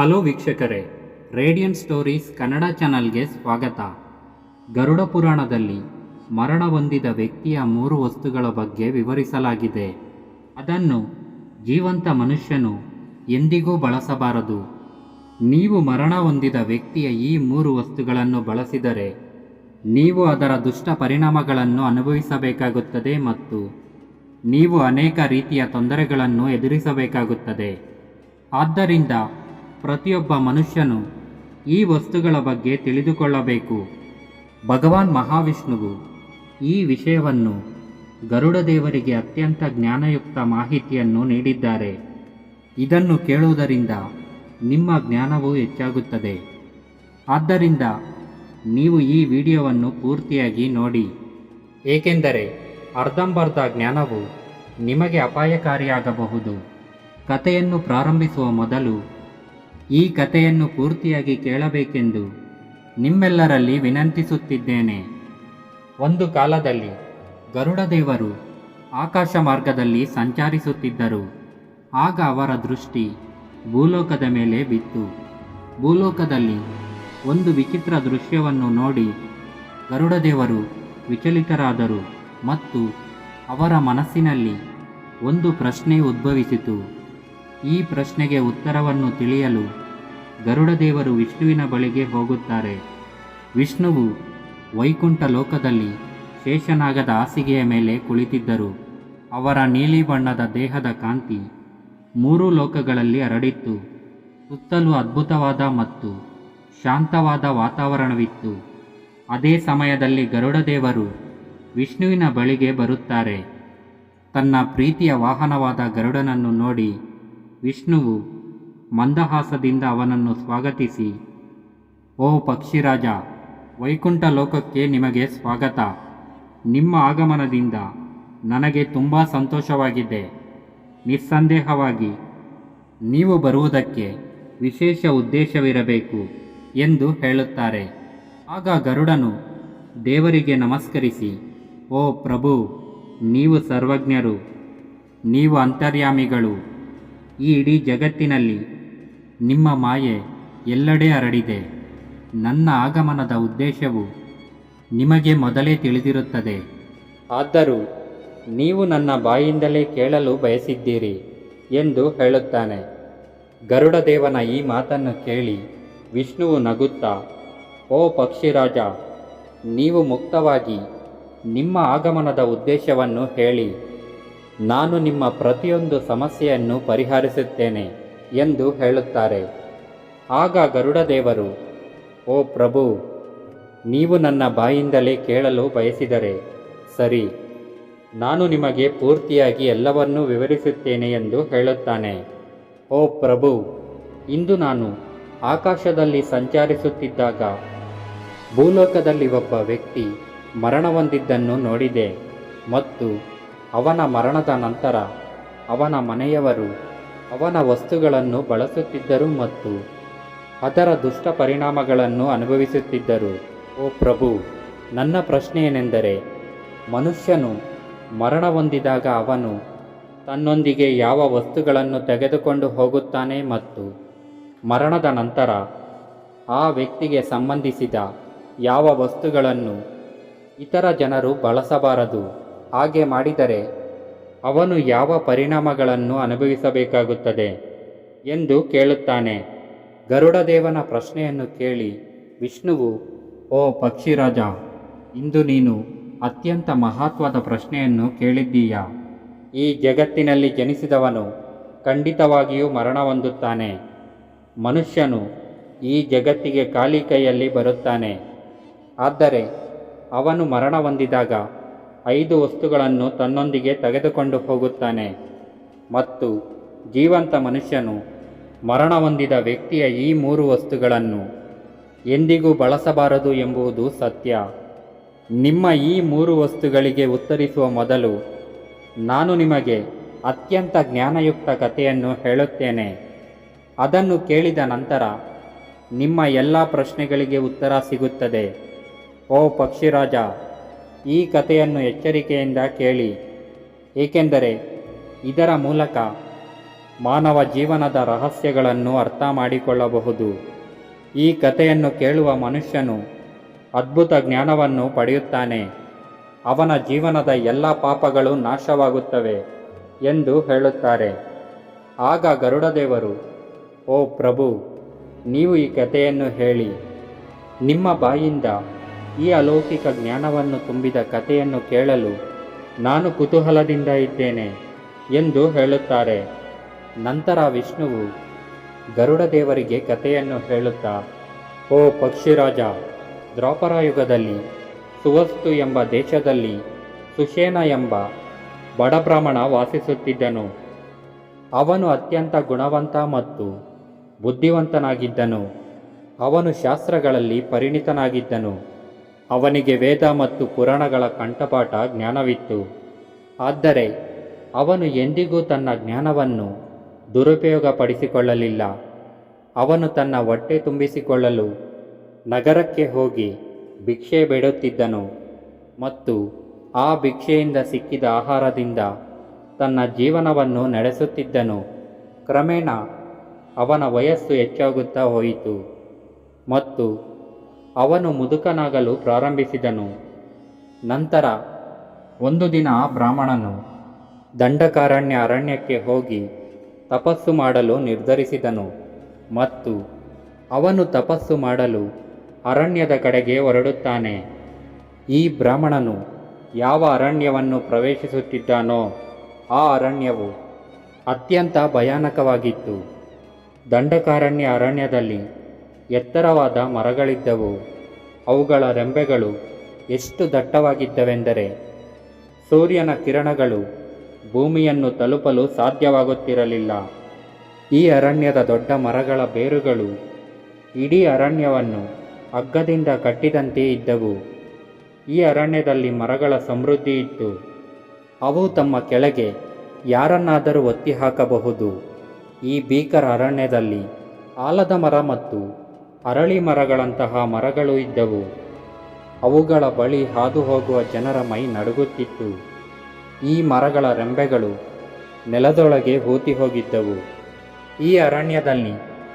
Hello ವೀಕ್ಷಕರೇ radiant stories Kannada ಚಾನಲ್ಗೆ ಸ್ವಾಗತ. ಗರುಡ ಪುರಾಣದಲ್ಲಿ ಮರಣ ಹೊಂದಿದ ವ್ಯಕ್ತಿಯ ಮೂರು ವಸ್ತುಗಳ ಬಗ್ಗೆ ವಿವರಿಸಲಾಗಿದೆ. ಅದನ್ನು ಜೀವಂತ ಮನುಷ್ಯನು ಎಂದಿಗೂ ಬಳಸಬಾರದು. ನೀವು ಮರಣ ಹೊಂದಿದ ವ್ಯಕ್ತಿಯ ಈ ಮೂರು ವಸ್ತುಗಳನ್ನು ಬಳಸಿದರೆ ನೀವು ಅದರ ದುಷ್ಟ ಪರಿಣಾಮಗಳನ್ನು ಅನುಭವಿಸಬೇಕಾಗುತ್ತದೆ ಮತ್ತು ನೀವು ಅನೇಕ ರೀತಿಯ ತೊಂದರೆಗಳನ್ನು ಎದುರಿಸಬೇಕಾಗುತ್ತದೆ. ಆದ್ದರಿಂದ ಪ್ರತಿಯೊಬ್ಬ ಮನುಷ್ಯನು ಈ ವಸ್ತುಗಳ ಬಗ್ಗೆ ತಿಳಿದುಕೊಳ್ಳಬೇಕು. ಭಗವಾನ್ ಮಹಾವಿಷ್ಣುವು ಈ ವಿಷಯವನ್ನು ಗರುಡ ದೇವರಿಗೆ ಅತ್ಯಂತ ಜ್ಞಾನಯುಕ್ತ ಮಾಹಿತಿಯನ್ನು ನೀಡಿದ್ದಾರೆ. ಇದನ್ನು ಕೇಳುವುದರಿಂದ ನಿಮ್ಮ ಜ್ಞಾನವು ಹೆಚ್ಚಾಗುತ್ತದೆ. ಆದ್ದರಿಂದ ನೀವು ಈ ವಿಡಿಯೋವನ್ನು ಪೂರ್ತಿಯಾಗಿ ನೋಡಿ. ಏಕೆಂದರೆ ಅರ್ಧಂಬರ್ಧ ಜ್ಞಾನವು ನಿಮಗೆ ಅಪಾಯಕಾರಿಯಾಗಬಹುದು. ಕಥೆಯನ್ನು ಪ್ರಾರಂಭಿಸುವ ಮೊದಲು ಈ ಕಥೆಯನ್ನು ಪೂರ್ತಿಯಾಗಿ ಕೇಳಬೇಕೆಂದು ನಿಮ್ಮೆಲ್ಲರಲ್ಲಿ ವಿನಂತಿಸುತ್ತಿದ್ದೇನೆ. ಒಂದು ಕಾಲದಲ್ಲಿ ಗರುಡ ದೇವರು ಆಕಾಶ ಮಾರ್ಗದಲ್ಲಿ ಸಂಚರಿಸುತ್ತಿದ್ದರು. ಆಗ ಅವರ ದೃಷ್ಟಿ ಭೂಲೋಕದ ಮೇಲೆ ಬಿತ್ತು. ಭೂಲೋಕದಲ್ಲಿ ಒಂದು ವಿಚಿತ್ರ ದೃಶ್ಯವನ್ನು ನೋಡಿ ಗರುಡದೇವರು ವಿಚಲಿತರಾದರು ಮತ್ತು ಅವರ ಮನಸ್ಸಿನಲ್ಲಿ ಒಂದು ಪ್ರಶ್ನೆ ಉದ್ಭವಿಸಿತು. ಈ ಪ್ರಶ್ನೆಗೆ ಉತ್ತರವನ್ನು ತಿಳಿಯಲು ಗರುಡದೇವರು ವಿಷ್ಣುವಿನ ಬಳಿಗೆ ಹೋಗುತ್ತಾರೆ. ವಿಷ್ಣುವು ವೈಕುಂಠ ಲೋಕದಲ್ಲಿ ಶೇಷನಾಗದ ಹಾಸಿಗೆಯ ಮೇಲೆ ಕುಳಿತಿದ್ದರು. ಅವರ ನೀಲಿ ಬಣ್ಣದ ದೇಹದ ಕಾಂತಿ ಮೂರು ಲೋಕಗಳಲ್ಲಿ ಹರಡಿತ್ತು. ಸುತ್ತಲೂ ಅದ್ಭುತವಾದ ಮತ್ತು ಶಾಂತವಾದ ವಾತಾವರಣವಿತ್ತು. ಅದೇ ಸಮಯದಲ್ಲಿ ಗರುಡದೇವರು ವಿಷ್ಣುವಿನ ಬಳಿಗೆ ಬರುತ್ತಾರೆ. ತನ್ನ ಪ್ರೀತಿಯ ವಾಹನವಾದ ಗರುಡನನ್ನು ನೋಡಿ ವಿಷ್ಣುವು ಮಂದಹಾಸದಿಂದ ಅವನನ್ನು ಸ್ವಾಗತಿಸಿ, ಓ ಪಕ್ಷಿರಾಜ, ವೈಕುಂಠ ಲೋಕಕ್ಕೆ ನಿಮಗೆ ಸ್ವಾಗತ. ನಿಮ್ಮ ಆಗಮನದಿಂದ ನನಗೆ ತುಂಬ ಸಂತೋಷವಾಗಿದೆ. ನಿಸ್ಸಂದೇಹವಾಗಿ ನೀವು ಬರುವುದಕ್ಕೆ ವಿಶೇಷ ಉದ್ದೇಶವಿರಬೇಕು ಎಂದು ಹೇಳುತ್ತಾರೆ. ಆಗ ಗರುಡನು ದೇವರಿಗೆ ನಮಸ್ಕರಿಸಿ, ಓ ಪ್ರಭು, ನೀವು ಸರ್ವಜ್ಞರು, ನೀವು ಅಂತರ್ಯಾಮಿಗಳು ಈ ಇಡೀ ಜಗತ್ತಿನಲ್ಲಿ ನಿಮ್ಮ ಮಾಯೆ ಎಲ್ಲೆಡೆ ಹರಡಿದೆ. ನನ್ನ ಆಗಮನದ ಉದ್ದೇಶವು ನಿಮಗೆ ಮೊದಲೇ ತಿಳಿದಿರುತ್ತದೆ. ಆದರೂ ನೀವು ನನ್ನ ಬಾಯಿಂದಲೇ ಕೇಳಲು ಬಯಸಿದ್ದೀರಿ ಎಂದು ಹೇಳುತ್ತಾನೆ. ಗರುಡದೇವನ ಈ ಮಾತನ್ನು ಕೇಳಿ ವಿಷ್ಣುವು ನಗುತ್ತಾ, ಓ ಪಕ್ಷಿರಾಜ, ನೀವು ಮುಕ್ತವಾಗಿ ನಿಮ್ಮ ಆಗಮನದ ಉದ್ದೇಶವನ್ನು ಹೇಳಿ. ನಾನು ನಿಮ್ಮ ಪ್ರತಿಯೊಂದು ಸಮಸ್ಯೆಯನ್ನು ಪರಿಹರಿಸುತ್ತೇನೆ ಎಂದು ಹೇಳುತ್ತಾರೆ. ಆಗ ಗರುಡದೇವರು, ಓ ಪ್ರಭು, ನೀವು ನನ್ನ ಬಾಯಿಂದಲೇ ಕೇಳಲು ಬಯಸಿದರೆ ಸರಿ, ನಾನು ನಿಮಗೆ ಪೂರ್ತಿಯಾಗಿ ಎಲ್ಲವನ್ನೂ ವಿವರಿಸುತ್ತೇನೆ ಎಂದು ಹೇಳುತ್ತಾನೆ. ಓ ಪ್ರಭು, ಇಂದು ನಾನು ಆಕಾಶದಲ್ಲಿ ಸಂಚರಿಸುತ್ತಿದ್ದಾಗ ಭೂಲೋಕದಲ್ಲಿ ಒಬ್ಬ ವ್ಯಕ್ತಿ ಮರಣ ಹೊಂದಿದ್ದನ್ನು ನೋಡಿದೆ ಮತ್ತು ಅವನ ಮರಣದ ನಂತರ ಅವನ ಮನೆಯವರು ಅವನ ವಸ್ತುಗಳನ್ನು ಬಳಸುತ್ತಿದ್ದರು ಮತ್ತು ಅದರ ದುಷ್ಟ ಪರಿಣಾಮಗಳನ್ನು ಅನುಭವಿಸುತ್ತಿದ್ದರು. ಓ ಪ್ರಭು, ನನ್ನ ಪ್ರಶ್ನೆ ಏನೆಂದರೆ ಮನುಷ್ಯನು ಮರಣ ಹೊಂದಿದಾಗ ಅವನು ತನ್ನೊಂದಿಗೆ ಯಾವ ವಸ್ತುಗಳನ್ನು ತೆಗೆದುಕೊಂಡು ಹೋಗುತ್ತಾನೆ ಮತ್ತು ಮರಣದ ನಂತರ ಆ ವ್ಯಕ್ತಿಗೆ ಸಂಬಂಧಿಸಿದ ಯಾವ ವಸ್ತುಗಳನ್ನು ಇತರ ಜನರು ಬಳಸಬಾರದು? ಹಾಗೆ ಮಾಡಿದರೆ ಅವನು ಯಾವ ಪರಿಣಾಮಗಳನ್ನು ಅನುಭವಿಸಬೇಕಾಗುತ್ತದೆ ಎಂದು ಕೇಳುತ್ತಾನೆ. ಗರುಡದೇವನ ಪ್ರಶ್ನೆಯನ್ನು ಕೇಳಿ ವಿಷ್ಣುವು, ಓ ಪಕ್ಷಿರಾಜ, ಇಂದು ನೀನು ಅತ್ಯಂತ ಮಹತ್ವದ ಪ್ರಶ್ನೆಯನ್ನು ಕೇಳಿದ್ದೀಯಾ? ಈ ಜಗತ್ತಿನಲ್ಲಿ ಜನಿಸಿದವನು ಖಂಡಿತವಾಗಿಯೂ ಮರಣ ಹೊಂದುತ್ತಾನೆ. ಮನುಷ್ಯನು ಈ ಜಗತ್ತಿಗೆ ಖಾಲಿ ಕೈಯಲ್ಲಿ ಬರುತ್ತಾನೆ. ಆದರೆ ಅವನು ಮರಣ ಹೊಂದಿದಾಗ ಐದು ವಸ್ತುಗಳನ್ನು ತನ್ನೊಂದಿಗೆ ತೆಗೆದುಕೊಂಡು ಹೋಗುತ್ತಾನೆ. ಮತ್ತು ಜೀವಂತ ಮನುಷ್ಯನು ಮರಣ ಹೊಂದಿದ ವ್ಯಕ್ತಿಯ ಈ ಮೂರು ವಸ್ತುಗಳನ್ನು ಎಂದಿಗೂ ಬಳಸಬಾರದು ಎಂಬುದು ಸತ್ಯ. ನಿಮ್ಮ ಈ ಮೂರು ವಸ್ತುಗಳಿಗೆ ಉತ್ತರಿಸುವ ಮೊದಲು ನಾನು ನಿಮಗೆ ಅತ್ಯಂತ ಜ್ಞಾನಯುಕ್ತ ಕಥೆಯನ್ನು ಹೇಳುತ್ತೇನೆ. ಅದನ್ನು ಕೇಳಿದ ನಂತರ ನಿಮ್ಮ ಎಲ್ಲ ಪ್ರಶ್ನೆಗಳಿಗೆ ಉತ್ತರ ಸಿಗುತ್ತದೆ. ಓ ಪಕ್ಷಿರಾಜ ಈ ಕಥೆಯನ್ನು ಎಚ್ಚರಿಕೆಯಿಂದ ಕೇಳಿ. ಏಕೆಂದರೆ ಇದರ ಮೂಲಕ ಮಾನವ ಜೀವನದ ರಹಸ್ಯಗಳನ್ನು ಅರ್ಥ ಮಾಡಿಕೊಳ್ಳಬಹುದು. ಈ ಕಥೆಯನ್ನು ಕೇಳುವ ಮನುಷ್ಯನು ಅದ್ಭುತ ಜ್ಞಾನವನ್ನು ಪಡೆಯುತ್ತಾನೆ. ಅವನ ಜೀವನದ ಎಲ್ಲ ಪಾಪಗಳು ನಾಶವಾಗುತ್ತವೆ ಎಂದು ಹೇಳುತ್ತಾರೆ. ಆಗ ಗರುಡದೇವರು, ಓ ಪ್ರಭು, ನೀವು ಈ ಕಥೆಯನ್ನು ಹೇಳಿ. ನಿಮ್ಮ ಬಾಯಿಂದ ಈ ಅಲೌಕಿಕ ಜ್ಞಾನವನ್ನು ತುಂಬಿದ ಕಥೆಯನ್ನು ಕೇಳಲು ನಾನು ಕುತೂಹಲದಿಂದ ಇದ್ದೇನೆ ಎಂದು ಹೇಳುತ್ತಾರೆ. ನಂತರ ವಿಷ್ಣುವು ಗರುಡ ದೇವರಿಗೆ ಕಥೆಯನ್ನು ಹೇಳುತ್ತಾ, ಓ ಪಕ್ಷಿರಾಜ ದ್ರೌಪರಾಯುಗದಲ್ಲಿ ಸುವಸ್ತು ಎಂಬ ದೇಶದಲ್ಲಿ ಸುಷೇನ ಎಂಬ ಬಡಬ್ರಾಹ್ಮಣ ವಾಸಿಸುತ್ತಿದ್ದನು. ಅವನು ಅತ್ಯಂತ ಗುಣವಂತ ಮತ್ತು ಬುದ್ಧಿವಂತನಾಗಿದ್ದನು. ಅವನು ಶಾಸ್ತ್ರಗಳಲ್ಲಿ ಪರಿಣಿತನಾಗಿದ್ದನು. ಅವನಿಗೆ ವೇದ ಮತ್ತು ಪುರಾಣಗಳ ಕಂಠಪಾಠ ಜ್ಞಾನವಿತ್ತು. ಆದರೆ ಅವನು ಎಂದಿಗೂ ತನ್ನ ಜ್ಞಾನವನ್ನು ದುರುಪಯೋಗಪಡಿಸಿಕೊಳ್ಳಲಿಲ್ಲ. ಅವನು ತನ್ನ ಹೊಟ್ಟೆ ತುಂಬಿಸಿಕೊಳ್ಳಲು ನಗರಕ್ಕೆ ಹೋಗಿ ಭಿಕ್ಷೆ ಬೇಡುತ್ತಿದ್ದನು ಮತ್ತು ಆ ಭಿಕ್ಷೆಯಿಂದ ಸಿಕ್ಕಿದ ಆಹಾರದಿಂದ ತನ್ನ ಜೀವನವನ್ನು ನಡೆಸುತ್ತಿದ್ದನು. ಕ್ರಮೇಣ ಅವನ ವಯಸ್ಸು ಹೆಚ್ಚಾಗುತ್ತಾ ಹೋಯಿತು ಮತ್ತು ಅವನು ಮುದುಕನಾಗಲು ಪ್ರಾರಂಭಿಸಿದನು. ನಂತರ ಒಂದು ದಿನ ಬ್ರಾಹ್ಮಣನು ದಂಡಕಾರಣ್ಯ ಅರಣ್ಯಕ್ಕೆ ಹೋಗಿ ತಪಸ್ಸು ಮಾಡಲು ನಿರ್ಧರಿಸಿದನು ಮತ್ತು ಅವನು ತಪಸ್ಸು ಮಾಡಲು ಅರಣ್ಯದ ಕಡೆಗೆ ಹೊರಡುತ್ತಾನೆ. ಈ ಬ್ರಾಹ್ಮಣನು ಯಾವ ಅರಣ್ಯವನ್ನು ಪ್ರವೇಶಿಸುತ್ತಿದ್ದಾನೋ ಆ ಅರಣ್ಯವು ಅತ್ಯಂತ ಭಯಾನಕವಾಗಿತ್ತು. ದಂಡಕಾರಣ್ಯ ಅರಣ್ಯದಲ್ಲಿ ಎತ್ತರವಾದ ಮರಗಳಿದ್ದವು. ಅವುಗಳ ರೆಂಬೆಗಳು ಎಷ್ಟು ದಟ್ಟವಾಗಿದ್ದವೆಂದರೆ, ಸೂರ್ಯನ ಕಿರಣಗಳು ಭೂಮಿಯನ್ನು ತಲುಪಲು ಸಾಧ್ಯವಾಗುತ್ತಿರಲಿಲ್ಲ. ಈ ಅರಣ್ಯದ ದೊಡ್ಡ ಮರಗಳ ಬೇರುಗಳು ಇಡೀ ಅರಣ್ಯವನ್ನು ಹಗ್ಗದಿಂದ ಕಟ್ಟಿದಂತೆ ಇದ್ದವು. ಈ ಅರಣ್ಯದಲ್ಲಿ ಮರಗಳ ಸಮೃದ್ಧಿ ಇತ್ತು. ಅವು ತಮ್ಮ ಕೆಳಗೆ ಯಾರನ್ನಾದರೂ ಒತ್ತಿ ಹಾಕಬಹುದು ಈ ಭೀಕರ ಅರಣ್ಯದಲ್ಲಿ ಆಲದ ಮರ ಮತ್ತು ಅರಳಿ ಮರಗಳಂತಹ ಮರಗಳು ಇದ್ದವು. ಅವುಗಳ ಬಳಿ ಹಾದು ಹೋಗುವ ಜನರ ಮೈ ನಡುಗುತ್ತಿತ್ತು. ಈ ಮರಗಳ ರೆಂಬೆಗಳು ನೆಲದೊಳಗೆ ಹೂತಿ ಹೋಗಿದ್ದವು ಈ ಅರಣ್ಯದಲ್ಲಿ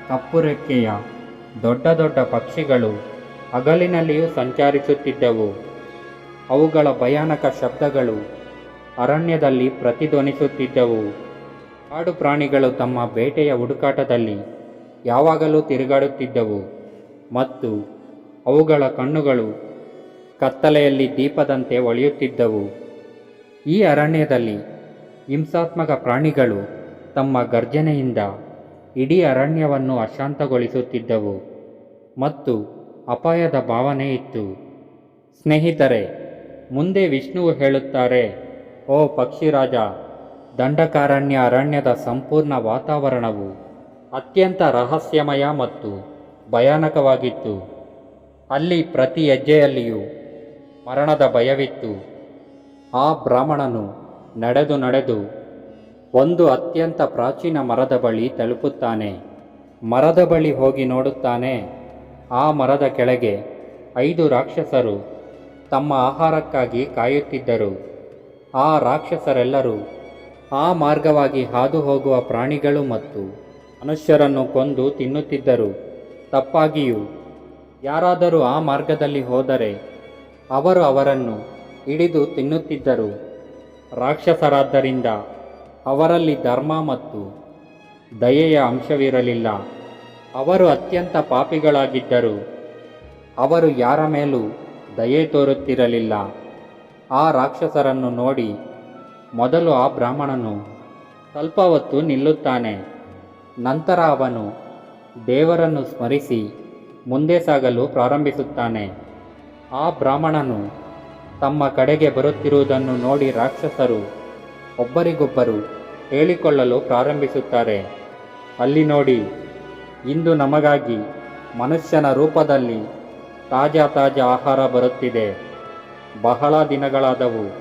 ಕಪ್ಪು ರೆಕ್ಕೆಯ ದೊಡ್ಡ ದೊಡ್ಡ ಪಕ್ಷಿಗಳು ಹಗಲಿನಲ್ಲಿಯೂ ಸಂಚರಿಸುತ್ತಿದ್ದವು. ಅವುಗಳ ಭಯಾನಕ ಶಬ್ದಗಳು ಅರಣ್ಯದಲ್ಲಿ ಪ್ರತಿಧ್ವನಿಸುತ್ತಿದ್ದವು. ಕಾಡು ಪ್ರಾಣಿಗಳು ತಮ್ಮ ಬೇಟೆಯ ಹುಡುಕಾಟದಲ್ಲಿ ಯಾವಾಗಲೂ ತಿರುಗಾಡುತ್ತಿದ್ದವು. ಮತ್ತು ಅವುಗಳ ಕಣ್ಣುಗಳು ಕತ್ತಲೆಯಲ್ಲಿ ದೀಪದಂತೆ ಒಳೆಯುತ್ತಿದ್ದವು. ಈ ಅರಣ್ಯದಲ್ಲಿ ಹಿಂಸಾತ್ಮಕ ಪ್ರಾಣಿಗಳು ತಮ್ಮ ಗರ್ಜನೆಯಿಂದ ಇಡೀ ಅರಣ್ಯವನ್ನು ಅಶಾಂತಗೊಳಿಸುತ್ತಿದ್ದವು ಮತ್ತು ಅಪಾಯದ ಭಾವನೆ ಇತ್ತು. ಸ್ನೇಹಿತರೆ, ಮುಂದೆ ವಿಷ್ಣುವು ಹೇಳುತ್ತಾರೆ, ಓ ಪಕ್ಷಿರಾಜ, ದಂಡಕಾರಣ್ಯ ಅರಣ್ಯದ ಸಂಪೂರ್ಣ ವಾತಾವರಣವು ಅತ್ಯಂತ ರಹಸ್ಯಮಯ ಮತ್ತು ಭಯಾನಕವಾಗಿತ್ತು. ಅಲ್ಲಿ ಪ್ರತಿ ಹೆಜ್ಜೆಯಲ್ಲಿಯೂ ಮರಣದ ಭಯವಿತ್ತು. ಆ ಬ್ರಾಹ್ಮಣನು ನಡೆದು ನಡೆದು ಒಂದು ಅತ್ಯಂತ ಪ್ರಾಚೀನ ಮರದ ಬಳಿ ತಲುಪುತ್ತಾನೆ. ಮರದ ಬಳಿ ಹೋಗಿ ನೋಡುತ್ತಾನೆ. ಆ ಮರದ ಕೆಳಗೆ ಐದು ರಾಕ್ಷಸರು ತಮ್ಮ ಆಹಾರಕ್ಕಾಗಿ ಕಾಯುತ್ತಿದ್ದರು. ಆ ರಾಕ್ಷಸರೆಲ್ಲರೂ ಆ ಮಾರ್ಗವಾಗಿ ಹಾದು ಹೋಗುವ ಪ್ರಾಣಿಗಳು ಮತ್ತು ಮನುಷ್ಯರನ್ನು ಕೊಂದು ತಿನ್ನುತ್ತಿದ್ದರು. ತಪ್ಪಾಗಿಯೂ ಯಾರಾದರೂ ಆ ಮಾರ್ಗದಲ್ಲಿ ಹೋದರೆ ಅವರು ಅವರನ್ನು ಹಿಡಿದು ತಿನ್ನುತ್ತಿದ್ದರು. ರಾಕ್ಷಸರಾದ್ದರಿಂದ ಅವರಲ್ಲಿ ಧರ್ಮ ಮತ್ತು ದಯೆಯ ಅಂಶವಿರಲಿಲ್ಲ. ಅವರು ಅತ್ಯಂತ ಪಾಪಿಗಳಾಗಿದ್ದರು. ಅವರು ಯಾರ ಮೇಲೂ ದಯೆ ತೋರುತ್ತಿರಲಿಲ್ಲ. ಆ ರಾಕ್ಷಸರನ್ನು ನೋಡಿ ಮೊದಲು ಆ ಬ್ರಾಹ್ಮಣನು ಸ್ವಲ್ಪ ಹೊತ್ತು ನಿಲ್ಲುತ್ತಾನೆ. ನಂತರ ಅವನು ದೇವರನ್ನು ಸ್ಮರಿಸಿ ಮುಂದೆ ಸಾಗಲು ಪ್ರಾರಂಭಿಸುತ್ತಾನೆ. ಆ ಬ್ರಾಹ್ಮಣನು ತಮ್ಮ ಕಡೆಗೆ ಬರುತ್ತಿರುವುದನ್ನು ನೋಡಿ ರಾಕ್ಷಸರು ಒಬ್ಬರಿಗೊಬ್ಬರು ಹೇಳಿಕೊಳ್ಳಲು ಪ್ರಾರಂಭಿಸುತ್ತಾರೆ. ಅಲ್ಲಿ ನೋಡಿ, ಇಂದು ನಮಗಾಗಿ ಮನುಷ್ಯನ ರೂಪದಲ್ಲಿ ತಾಜಾ ತಾಜಾ ಆಹಾರ ಬರುತ್ತಿದೆ. ಬಹಳ ದಿನಗಳಾದವು,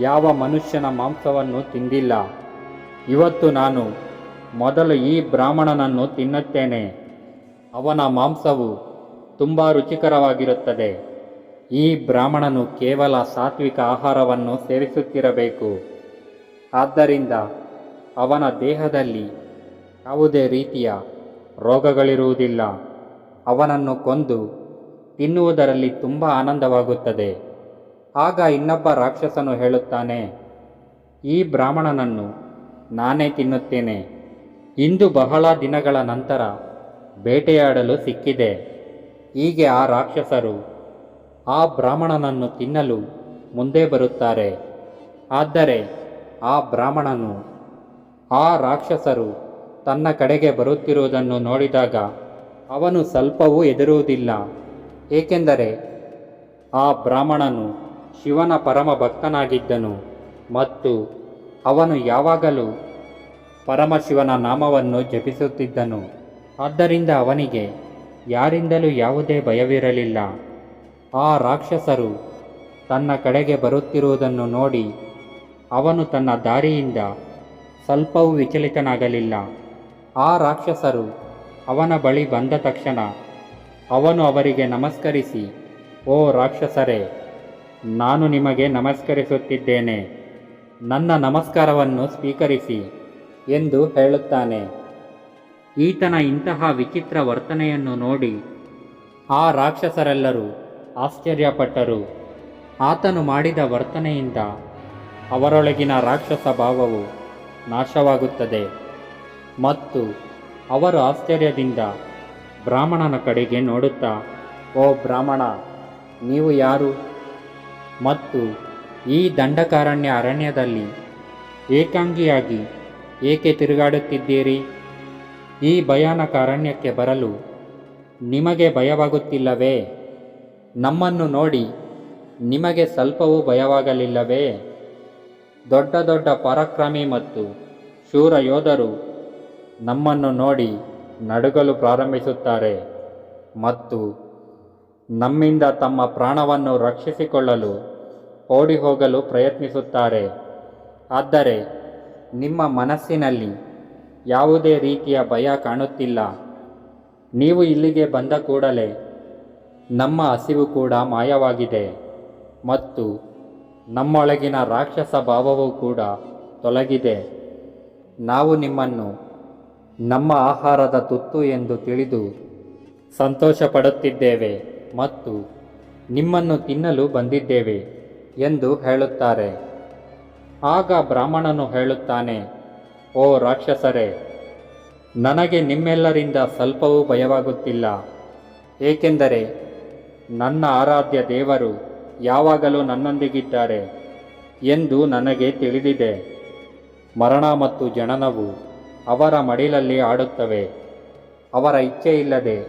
ಯಾವ ಮನುಷ್ಯನ ಮಾಂಸವನ್ನು ತಿಂದಿಲ್ಲ. ಇವತ್ತು ನಾನು ಮೊದಲು ಈ ಬ್ರಾಹ್ಮಣನನ್ನು ತಿನ್ನುತ್ತೇನೆ. ಅವನ ಮಾಂಸವು ತುಂಬ ರುಚಿಕರವಾಗಿರುತ್ತದೆ. ಈ ಬ್ರಾಹ್ಮಣನು ಕೇವಲ ಸಾತ್ವಿಕ ಆಹಾರವನ್ನು ಸೇವಿಸುತ್ತಿರಬೇಕು. ಆದ್ದರಿಂದ ಅವನ ದೇಹದಲ್ಲಿ ಯಾವುದೇ ರೀತಿಯ ರೋಗಗಳಿರುವುದಿಲ್ಲ. ಅವನನ್ನು ಕೊಂದು ತಿನ್ನುವುದರಲ್ಲಿ ತುಂಬ ಆನಂದವಾಗುತ್ತದೆ. ಆಗ ಇನ್ನೊಬ್ಬ ರಾಕ್ಷಸನು ಹೇಳುತ್ತಾನೆ, ಈ ಬ್ರಾಹ್ಮಣನನ್ನು ನಾನೇ ತಿನ್ನುತ್ತೇನೆ. ಇಂದು ಬಹಳ ದಿನಗಳ ನಂತರ ಬೇಟೆಯಾಡಲು ಸಿಕ್ಕಿದೆ. ಹೀಗೆ ಆ ರಾಕ್ಷಸರು ಆ ಬ್ರಾಹ್ಮಣನನ್ನು ತಿನ್ನಲು ಮುಂದೆ ಬರುತ್ತಾರೆ. ಆದರೆ ಆ ಬ್ರಾಹ್ಮಣನು, ಆ ರಾಕ್ಷಸರು ತನ್ನ ಕಡೆಗೆ ಬರುತ್ತಿರುವುದನ್ನು ನೋಡಿದಾಗ ಅವನು ಸ್ವಲ್ಪವೂ ಹೆದರುವುದಿಲ್ಲ. ಏಕೆಂದರೆ ಆ ಬ್ರಾಹ್ಮಣನು ಶಿವನ ಪರಮ ಭಕ್ತನಾಗಿದ್ದನು ಮತ್ತು ಅವನು ಯಾವಾಗಲೂ ಪರಮಶಿವನ ನಾಮವನ್ನು ಜಪಿಸುತ್ತಿದ್ದನು. ಆದ್ದರಿಂದ ಅವನಿಗೆ, ಯಾರಿಂದಲೂ ಯಾವುದೇ ಭಯವಿರಲಿಲ್ಲ. ಆ ರಾಕ್ಷಸರು ತನ್ನ ಕಡೆಗೆ ಬರುತ್ತಿರುವುದನ್ನು ನೋಡಿ, ಅವನು ತನ್ನ ದಾರಿಯಿಂದ ಸ್ವಲ್ಪವೂ ವಿಚಲಿತನಾಗಲಿಲ್ಲ. ಆ ರಾಕ್ಷಸರು ಅವನ ಬಳಿ ಬಂದ ತಕ್ಷಣ, ಅವನು ಅವರಿಗೆ ನಮಸ್ಕರಿಸಿ, ಓ ರಾಕ್ಷಸರೇ, ನಾನು ನಿಮಗೆ ನಮಸ್ಕರಿಸುತ್ತಿದ್ದೇನೆ. ನನ್ನ ನಮಸ್ಕಾರವನ್ನು ಸ್ವೀಕರಿಸಿ. ಎಂದು ಹೇಳುತ್ತಾನೆ. ಈತನ ಇಂತಹ ವಿಚಿತ್ರ ವರ್ತನೆಯನ್ನು ನೋಡಿ ಆ ರಾಕ್ಷಸರೆಲ್ಲರೂ ಆಶ್ಚರ್ಯಪಟ್ಟರು. ಆತನು ಮಾಡಿದ ವರ್ತನೆಯಿಂದ ಅವರೊಳಗಿನ ರಾಕ್ಷಸ ಭಾವವು ನಾಶವಾಗುತ್ತದೆ. ಮತ್ತು ಅವರು ಆಶ್ಚರ್ಯದಿಂದ ಬ್ರಾಹ್ಮಣನ ಕಡೆಗೆ ನೋಡುತ್ತಾ, ಓ ಬ್ರಾಹ್ಮಣ, ನೀವು ಯಾರು? ಮತ್ತು ಈ ದಂಡಕಾರಣ್ಯ ಅರಣ್ಯದಲ್ಲಿ ಏಕಾಂಗಿಯಾಗಿ ಏಕೆ ತಿರುಗಾಡುತ್ತಿದ್ದೀರಿ? ಈ ಭಯಾನಕ ಅರಣ್ಯಕ್ಕೆ ಬರಲು ನಿಮಗೆ ಭಯವಾಗುತ್ತಿಲ್ಲವೇ? ನಮ್ಮನ್ನು ನೋಡಿ ನಿಮಗೆ ಸ್ವಲ್ಪವೂ ಭಯವಾಗಲಿಲ್ಲವೇ? ದೊಡ್ಡ ದೊಡ್ಡ ಪರಾಕ್ರಮಿ ಮತ್ತು ಶೂರ ಯೋಧರು ನಮ್ಮನ್ನು ನೋಡಿ ನಡುಗಲು ಪ್ರಾರಂಭಿಸುತ್ತಾರೆ ಮತ್ತು ನಮ್ಮಿಂದ ತಮ್ಮ ಪ್ರಾಣವನ್ನು ರಕ್ಷಿಸಿಕೊಳ್ಳಲು ಓಡಿ ಹೋಗಲು ಪ್ರಯತ್ನಿಸುತ್ತಾರೆ. ಆದರೆ ನಿಮ್ಮ ಮನಸ್ಸಿನಲ್ಲಿ ಯಾವುದೇ ರೀತಿಯ ಭಯ ಕಾಣುತ್ತಿಲ್ಲ. ನೀವು ಇಲ್ಲಿಗೆ ಬಂದ ಕೂಡಲೇ ನಮ್ಮ ಹಸಿವು ಕೂಡ ಮಾಯವಾಗಿದೆ ಮತ್ತು ನಮ್ಮೊಳಗಿನ ರಾಕ್ಷಸ ಭಾವವೂ ಕೂಡ ತೊಲಗಿದೆ. ನಾವು ನಿಮ್ಮನ್ನು ನಮ್ಮ ಆಹಾರದ ತುತ್ತು ಎಂದು ತಿಳಿದು ಸಂತೋಷ ಪಡುತ್ತಿದ್ದೇವೆ ಮತ್ತು ನಿಮ್ಮನ್ನು ತಿನ್ನಲು ಬಂದಿದ್ದೇವೆ ಎಂದು ಹೇಳುತ್ತಾರೆ. ಆಗ ಬ್ರಾಹ್ಮಣನು ಹೇಳುತ್ತಾನೆ, ಓ ರಾಕ್ಷಸರೇ, ನನಗೆ ನಿಮ್ಮೆಲ್ಲರಿಂದ ಸ್ವಲ್ಪವೂ ಭಯವಾಗುತ್ತಿಲ್ಲ. ಏಕೆಂದರೆ ನನ್ನ ಆರಾಧ್ಯ ದೇವರು ಯಾವಾಗಲೂ ನನ್ನೊಂದಿಗಿದ್ದಾರೆ ಎಂದು ನನಗೆ ತಿಳಿದಿದೆ. ಮರಣ ಮತ್ತು ಜನನವು ಅವರ ಮಡಿಲಲ್ಲಿ ಆಡುತ್ತವೆ. ಅವರ ಇಚ್ಛೆಯಿಲ್ಲದೆ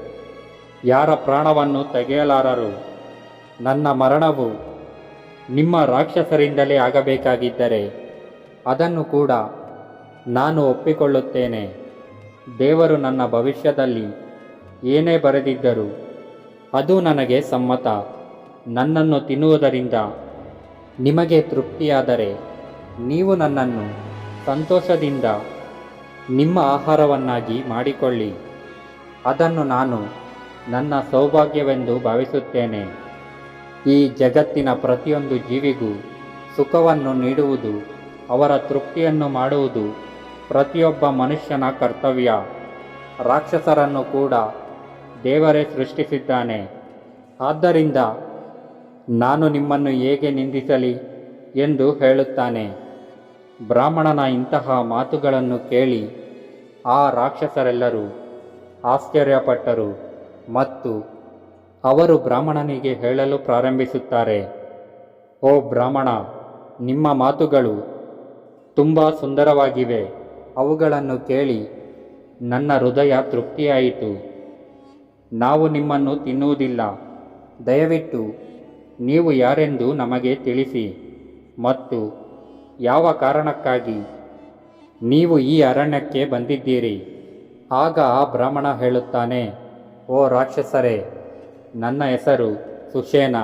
ಯಾರ ಪ್ರಾಣವನ್ನು ತೆಗೆಯಲಾರರು. ನನ್ನ ಮರಣವು ನಿಮ್ಮ ರಾಕ್ಷಸರಿಂದಲೇ ಆಗಬೇಕಾಗಿದ್ದರೆ ಅದನ್ನು ಕೂಡ ನಾನು ಒಪ್ಪಿಕೊಳ್ಳುತ್ತೇನೆ. ದೇವರು ನನ್ನ ಭವಿಷ್ಯದಲ್ಲಿ ಏನೇ ಬರೆದಿದ್ದರೂ ಅದು ನನಗೆ ಸಮ್ಮತ. ನನ್ನನ್ನು ತಿನ್ನುವುದರಿಂದ ನಿಮಗೆ ತೃಪ್ತಿಯಾದರೆ ನೀವು ನನ್ನನ್ನು ಸಂತೋಷದಿಂದ ನಿಮ್ಮ ಆಹಾರವನ್ನಾಗಿ ಮಾಡಿಕೊಳ್ಳಿ. ಅದನ್ನು ನಾನು ನನ್ನ ಸೌಭಾಗ್ಯವೆಂದು ಭಾವಿಸುತ್ತೇನೆ. ಈ ಜಗತ್ತಿನ ಪ್ರತಿಯೊಂದು ಜೀವಿಗೂ ಸುಖವನ್ನು ನೀಡುವುದು, ಅವರ ತೃಪ್ತಿಯನ್ನು ಮಾಡುವುದು ಪ್ರತಿಯೊಬ್ಬ ಮನುಷ್ಯನ ಕರ್ತವ್ಯ. ರಾಕ್ಷಸರನ್ನು ಕೂಡ ದೇವರೇ ಸೃಷ್ಟಿಸಿದ್ದಾನೆ. ಆದ್ದರಿಂದ ನಾನು ನಿಮ್ಮನ್ನು ಹೇಗೆ ನಿಂದಿಸಲಿ ಎಂದು ಹೇಳುತ್ತಾನೆ. ಬ್ರಾಹ್ಮಣನ ಇಂತಹ ಮಾತುಗಳನ್ನು ಕೇಳಿ ಆ ರಾಕ್ಷಸರೆಲ್ಲರೂ ಆಶ್ಚರ್ಯಪಟ್ಟರು ಮತ್ತು ಅವರು ಬ್ರಾಹ್ಮಣನಿಗೆ ಹೇಳಲು ಪ್ರಾರಂಭಿಸುತ್ತಾರೆ, ಓ ಬ್ರಾಹ್ಮಣ, ನಿಮ್ಮ ಮಾತುಗಳು ತುಂಬ ಸುಂದರವಾಗಿವೆ. ಅವುಗಳನ್ನು ಕೇಳಿ ನನ್ನ ಹೃದಯ ತೃಪ್ತಿಯಾಯಿತು. ನಾವು ನಿಮ್ಮನ್ನು ತಿನ್ನುವುದಿಲ್ಲ. ದಯವಿಟ್ಟು ನೀವು ಯಾರೆಂದು ನಮಗೆ ತಿಳಿಸಿ. ಮತ್ತು ಯಾವ ಕಾರಣಕ್ಕಾಗಿ ನೀವು ಈ ಅರಣ್ಯಕ್ಕೆ ಬಂದಿದ್ದೀರಿ? ಆಗ ಆ ಬ್ರಾಹ್ಮಣ ಹೇಳುತ್ತಾನೆ, ಓ ರಾಕ್ಷಸರೇ ನನ್ನ ಹೆಸರು ಸುಷೇನ.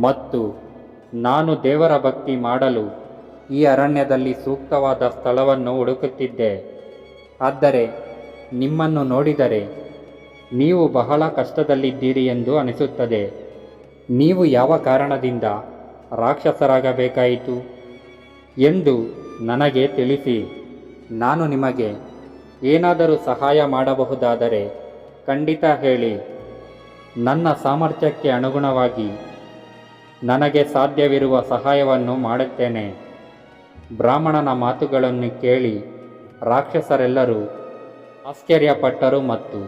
ಮತ್ತು ನಾನು ದೇವರ ಭಕ್ತಿ ಮಾಡಲು ಈ ಅರಣ್ಯದಲ್ಲಿ ಸೂಕ್ತವಾದ ಸ್ಥಳವನ್ನು ಹುಡುಕುತ್ತಿದ್ದೆ. ಆದರೆ ನಿಮ್ಮನ್ನು ನೋಡಿದರೆ ನೀವು ಬಹಳ ಕಷ್ಟದಲ್ಲಿದ್ದೀರಿ ಎಂದು ಅನಿಸುತ್ತದೆ. ನೀವು ಯಾವ ಕಾರಣದಿಂದ ರಾಕ್ಷಸರಾಗಬೇಕಾಯಿತು ಎಂದು ನನಗೆ ತಿಳಿಸಿ. ನಾನು ನಿಮಗೆ ಏನಾದರೂ ಸಹಾಯ ಮಾಡಬಹುದಾದರೆ ಖಂಡಿತ ಹೇಳಿ. ನನ್ನ ಸಾಮರ್ಥ್ಯಕ್ಕೆ ಅನುಗುಣವಾಗಿ ನನಗೆ ಸಾಧ್ಯವಿರುವ ಸಹಾಯವನ್ನು ಮಾಡುತ್ತೇನೆ. ಬ್ರಾಹ್ಮಣನ ಮಾತುಗಳನ್ನು ಕೇಳಿ ರಾಕ್ಷಸರೆಲ್ಲರೂ ಆಶ್ಚರ್ಯಪಟ್ಟರು ಮತ್ತು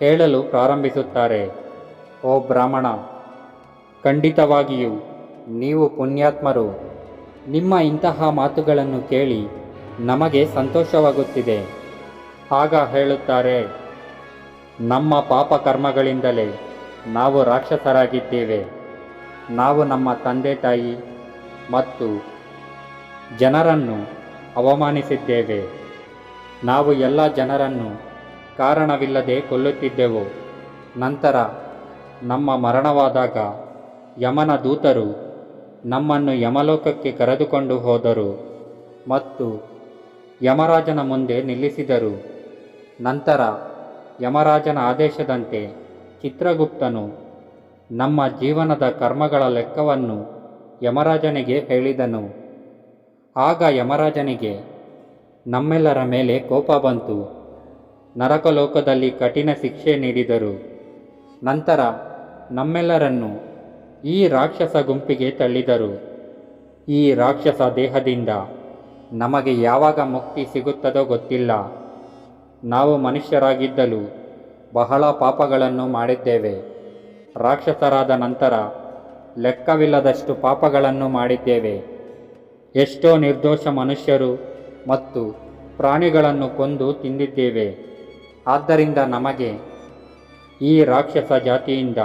ಹೇಳಲು ಪ್ರಾರಂಭಿಸುತ್ತಾರೆ, ಓ ಬ್ರಾಹ್ಮಣ, ಖಂಡಿತವಾಗಿಯೂ ನೀವು ಪುಣ್ಯಾತ್ಮರು. ನಿಮ್ಮ ಇಂತಹ ಮಾತುಗಳನ್ನು ಕೇಳಿ ನಮಗೆ ಸಂತೋಷವಾಗುತ್ತಿದೆ ಆಗ ಹೇಳುತ್ತಾರೆ, ನಮ್ಮ ಪಾಪ ಕರ್ಮಗಳಿಂದಲೇ ನಾವು ರಾಕ್ಷಸರಾಗಿದ್ದೇವೆ. ನಾವು ನಮ್ಮ ತಂದೆ ತಾಯಿ ಮತ್ತು ಜನರನ್ನು ಅವಮಾನಿಸಿದ್ದೇವೆ. ನಾವು ಎಲ್ಲ ಜನರನ್ನು ಕಾರಣವಿಲ್ಲದೆ ಕೊಲ್ಲುತ್ತಿದ್ದೆವು. ನಂತರ ನಮ್ಮ ಮರಣವಾದಾಗ ಯಮನ ದೂತರು ನಮ್ಮನ್ನು ಯಮಲೋಕಕ್ಕೆ ಕರೆದುಕೊಂಡು ಹೋದರು ಮತ್ತು ಯಮರಾಜನ ಮುಂದೆ ನಿಲ್ಲಿಸಿದರು. ನಂತರ ಯಮರಾಜನ ಆದೇಶದಂತೆ ಚಿತ್ರಗುಪ್ತನು ನಮ್ಮ ಜೀವನದ ಕರ್ಮಗಳ ಲೆಕ್ಕವನ್ನು ಯಮರಾಜನಿಗೆ ಹೇಳಿದನು. ಆಗ ಯಮರಾಜನಿಗೆ ನಮ್ಮೆಲ್ಲರ ಮೇಲೆ ಕೋಪ ಬಂತು. ನರಕಲೋಕದಲ್ಲಿ ಕಠಿಣ ಶಿಕ್ಷೆ ನೀಡಿದರು. ನಂತರ ನಮ್ಮೆಲ್ಲರನ್ನು ಈ ರಾಕ್ಷಸ ಗುಂಪಿಗೆ ತಳ್ಳಿದರು. ಈ ರಾಕ್ಷಸ ದೇಹದಿಂದ ನಮಗೆ ಯಾವಾಗ ಮುಕ್ತಿ ಸಿಗುತ್ತದೋ ಗೊತ್ತಿಲ್ಲ. ನಾವು ಮನುಷ್ಯರಾಗಿದ್ದಲು ಬಹಳ ಪಾಪಗಳನ್ನು ಮಾಡಿದ್ದೇವೆ. ರಾಕ್ಷಸರಾದ ನಂತರ ಲೆಕ್ಕವಿಲ್ಲದಷ್ಟು ಪಾಪಗಳನ್ನು ಮಾಡಿದ್ದೇವೆ. ಎಷ್ಟೋ ನಿರ್ದೋಷ ಮನುಷ್ಯರು ಮತ್ತು ಪ್ರಾಣಿಗಳನ್ನು ಕೊಂದು ತಿಂದಿದ್ದೇವೆ. ಆದ್ದರಿಂದ ನಮಗೆ ಈ ರಾಕ್ಷಸ ಜಾತಿಯಿಂದ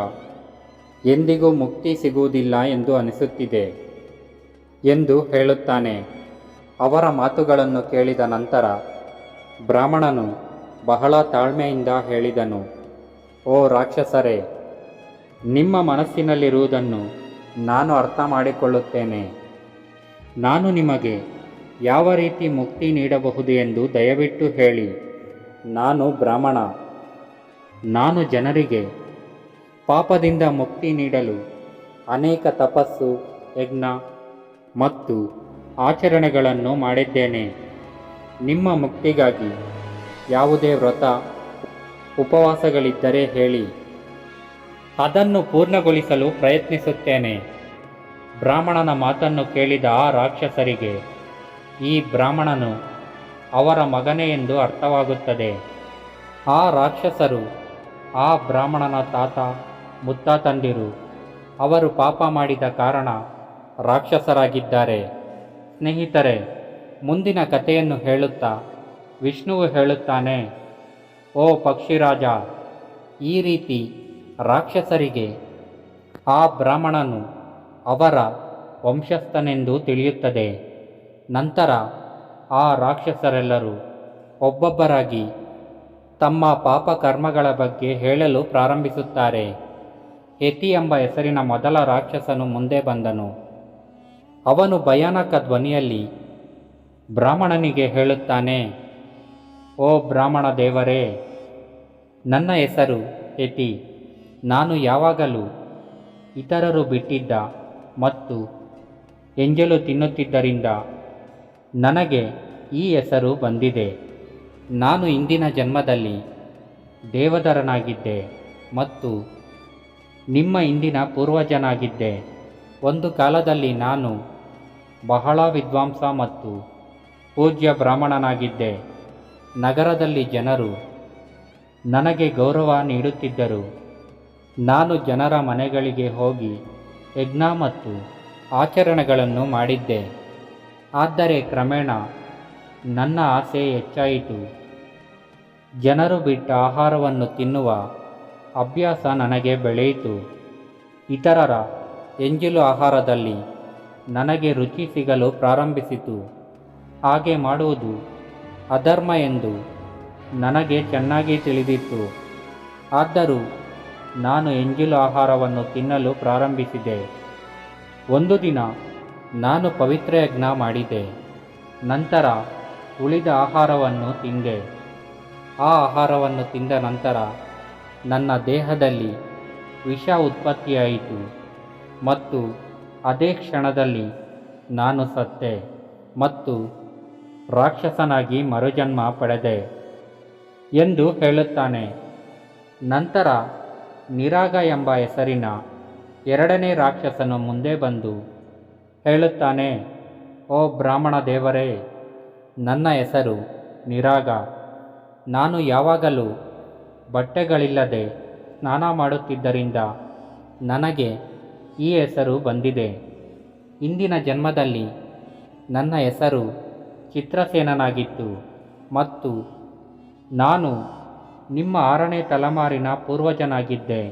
ಎಂದಿಗೂ ಮುಕ್ತಿ ಸಿಗುವುದಿಲ್ಲ ಎಂದು ಅನಿಸುತ್ತಿದೆ ಎಂದು ಹೇಳುತ್ತಾನೆ. ಅವರ ಮಾತುಗಳನ್ನು ಕೇಳಿದ ನಂತರ ಬ್ರಾಹ್ಮಣನು ಬಹಳ ತಾಳ್ಮೆಯಿಂದ ಹೇಳಿದನು. ಓ ರಾಕ್ಷಸರೇ, ನಿಮ್ಮ ಮನಸ್ಸಿನಲ್ಲಿರುವುದನ್ನು ನಾನು ಅರ್ಥ ಮಾಡಿಕೊಳ್ಳುತ್ತೇನೆ. ನಾನು ನಿಮಗೆ ಯಾವ ರೀತಿ ಮುಕ್ತಿ ನೀಡಬಹುದು ಎಂದು ದಯವಿಟ್ಟು ಹೇಳಿ. ನಾನು ಬ್ರಾಹ್ಮಣ. ನಾನು ಜನರಿಗೆ ಪಾಪದಿಂದ ಮುಕ್ತಿ ನೀಡಲು ಅನೇಕ ತಪಸ್ಸು, ಯಜ್ಞ ಮತ್ತು ಆಚರಣೆಗಳನ್ನು ಮಾಡಿದ್ದೇನೆ. ನಿಮ್ಮ ಮುಕ್ತಿಗಾಗಿ ಯಾವುದೇ ವ್ರತ, ಉಪವಾಸಗಳಿದ್ದರೆ ಹೇಳಿ. ಅದನ್ನು ಪೂರ್ಣಗೊಳಿಸಲು ಪ್ರಯತ್ನಿಸುತ್ತೇನೆ. ಬ್ರಾಹ್ಮಣನ ಮಾತನ್ನು ಕೇಳಿದ ಆ ರಾಕ್ಷಸರಿಗೆ, ಈ ಬ್ರಾಹ್ಮಣನು ಅವರ ಮಗನೇ ಎಂದು ಅರ್ಥವಾಗುತ್ತದೆ. ಆ ರಾಕ್ಷಸರು, ಆ ಬ್ರಾಹ್ಮಣನ ತಾತ, ಮುತ್ತಾತಂದಿರು, ಅವರು ಪಾಪ ಮಾಡಿದ ಕಾರಣ ರಾಕ್ಷಸರಾಗಿದ್ದಾರೆ. ಸ್ನೇಹಿತರೆ, ಮುಂದಿನ ಕಥೆಯನ್ನು ಹೇಳುತ್ತಾ ವಿಷ್ಣುವು ಹೇಳುತ್ತಾನೆ, ಓ ಪಕ್ಷಿರಾಜ, ಈ ರೀತಿ ರಾಕ್ಷಸರಿಗೆ ಆ ಬ್ರಾಹ್ಮಣನು ಅವರ ವಂಶಸ್ಥನೆಂದು ತಿಳಿಯುತ್ತದೆ. ನಂತರ ಆ ರಾಕ್ಷಸರೆಲ್ಲರೂ ಒಬ್ಬೊಬ್ಬರಾಗಿ ತಮ್ಮ ಪಾಪ ಕರ್ಮಗಳ ಬಗ್ಗೆ ಹೇಳಲು ಪ್ರಾರಂಭಿಸುತ್ತಾರೆ. ಯತಿ ಎಂಬ ಹೆಸರಿನ ಮೊದಲ ರಾಕ್ಷಸನು ಮುಂದೆ ಬಂದನು. ಅವನು ಭಯಾನಕ ಧ್ವನಿಯಲ್ಲಿ ಬ್ರಾಹ್ಮಣನಿಗೆ ಹೇಳುತ್ತಾನೆ ಓ ಬ್ರಾಹ್ಮಣ ದೇವರೇ, ನನ್ನ ಹೆಸರು ಯತಿ ನಾನು ಯಾವಾಗಲೂ ಇತರರು ಬಿಟ್ಟಿದ್ದ ಮತ್ತು ಎಂಜಲು ತಿನ್ನುತ್ತಿದ್ದರಿಂದ ನನಗೆ ಈ ಹೆಸರು ಬಂದಿದೆ. ನಾನು ಇಂದಿನ ಜನ್ಮದಲ್ಲಿ ದೇವದರನಾಗಿದ್ದೆ ಮತ್ತು ನಿಮ್ಮ ಇಂದಿನ ಪೂರ್ವಜನಾಗಿದ್ದೆ. ಒಂದು ಕಾಲದಲ್ಲಿ ನಾನು ಬಹಳ ವಿದ್ವಾಂಸ ಮತ್ತು ಪೂಜ್ಯ ಬ್ರಾಹ್ಮಣನಾಗಿದ್ದೆ. ನಗರದಲ್ಲಿ ಜನರು ನನಗೆ ಗೌರವ ನೀಡುತ್ತಿದ್ದರು. ನಾನು ಜನರ ಮನೆಗಳಿಗೆ ಹೋಗಿ ಯಜ್ಞ ಮತ್ತು ಆಚರಣೆಗಳನ್ನು ಮಾಡಿದ್ದೆ. ಆದರೆ ಕ್ರಮೇಣ ನನ್ನ ಆಸೆ ಹೆಚ್ಚಾಯಿತು. ಜನರು ಬಿಟ್ಟ ಆಹಾರವನ್ನು ತಿನ್ನುವ ಅಭ್ಯಾಸ ನನಗೆ ಬೆಳೆಯಿತು. ಇತರರ ಎಂಜಿಲು ಆಹಾರದಲ್ಲಿ ನನಗೆ ರುಚಿ ಸಿಗಲು ಪ್ರಾರಂಭಿಸಿತು. ಹಾಗೆ ಮಾಡುವುದು ಅಧರ್ಮ ಎಂದು ನನಗೆ ಚೆನ್ನಾಗಿ ತಿಳಿದಿತ್ತು. ಆದರೂ ನಾನು ಎಂಜಿಲು ಆಹಾರವನ್ನು ತಿನ್ನಲು ಪ್ರಾರಂಭಿಸಿದೆ. ಒಂದು ದಿನ ನಾನು ಪವಿತ್ರ ಯಜ್ಞ ಮಾಡಿದೆ. ನಂತರ ಉಳಿದ ಆಹಾರವನ್ನು ತಿಂದೆ. ಆ ಆಹಾರವನ್ನು ತಿಂದ ನಂತರ ನನ್ನ ದೇಹದಲ್ಲಿ ವಿಷ ಉತ್ಪತ್ತಿಯಾಯಿತು ಮತ್ತು ಅದೇ ಕ್ಷಣದಲ್ಲಿ ನಾನು ಸತ್ತೆ ಮತ್ತು ರಾಕ್ಷಸನಾಗಿ ಮರುಜನ್ಮ ಪಡೆದೆ ಎಂದು ಹೇಳುತ್ತಾನೆ. ನಂತರ ನಿರಾಗ ಎಂಬ ಹೆಸರಿನ ಎರಡನೇ ರಾಕ್ಷಸನು ಮುಂದೆ ಬಂದು ಹೇಳುತ್ತಾನೆ, ಓ ಬ್ರಾಹ್ಮಣ ದೇವರೇ, ನನ್ನ ಹೆಸರು ನಿರಾಗ. ನಾನು ಯಾವಾಗಲೂ ಬಟ್ಟೆಗಳಿಲ್ಲದೆ ಸ್ನಾನ ಮಾಡುತ್ತಿದ್ದರಿಂದ ನನಗೆ ಈ ಹೆಸರು ಬಂದಿದೆ. ಇಂದಿನ ಜನ್ಮದಲ್ಲಿ ನನ್ನ ಹೆಸರು ಚಿತ್ರಸೇನನಾಗಿತ್ತು. ಮತ್ತು ನಾನು ನಿಮ್ಮ ಆರನೇ ತಲೆಮಾರಿನ ಪೂರ್ವಜನಾಗಿದ್ದೆ.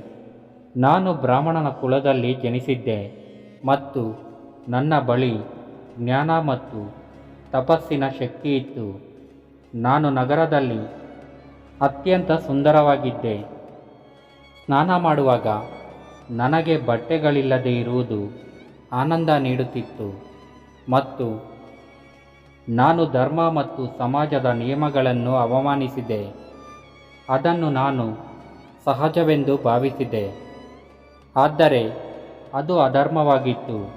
ನಾನು ಬ್ರಾಹ್ಮಣನ ಕುಲದಲ್ಲಿ ಜನಿಸಿದ್ದೆ. ಮತ್ತು ನನ್ನ ಬಳಿ ಜ್ಞಾನ ಮತ್ತು ತಪಸ್ಸಿನ ಶಕ್ತಿ ಇತ್ತು. ನಾನು ನಗರದಲ್ಲಿ ಅತ್ಯಂತ ಸುಂದರವಾಗಿದ್ದೆ. ಸ್ನಾನ ಮಾಡುವಾಗ ನನಗೆ ಬಟ್ಟೆಗಳಿಲ್ಲದೆ ಇರುವುದು ಆನಂದ ನೀಡುತ್ತಿತ್ತು. ಮತ್ತು ನಾನು ಧರ್ಮ ಮತ್ತು ಸಮಾಜದ ನಿಯಮಗಳನ್ನು ಅವಮಾನಿಸಿದೆ. ಅದನ್ನು ನಾನು ಸಹಜವೆಂದು ಭಾವಿಸಿದೆ. ಆದರೆ ಅದು ಅಧರ್ಮವಾಗಿತ್ತು.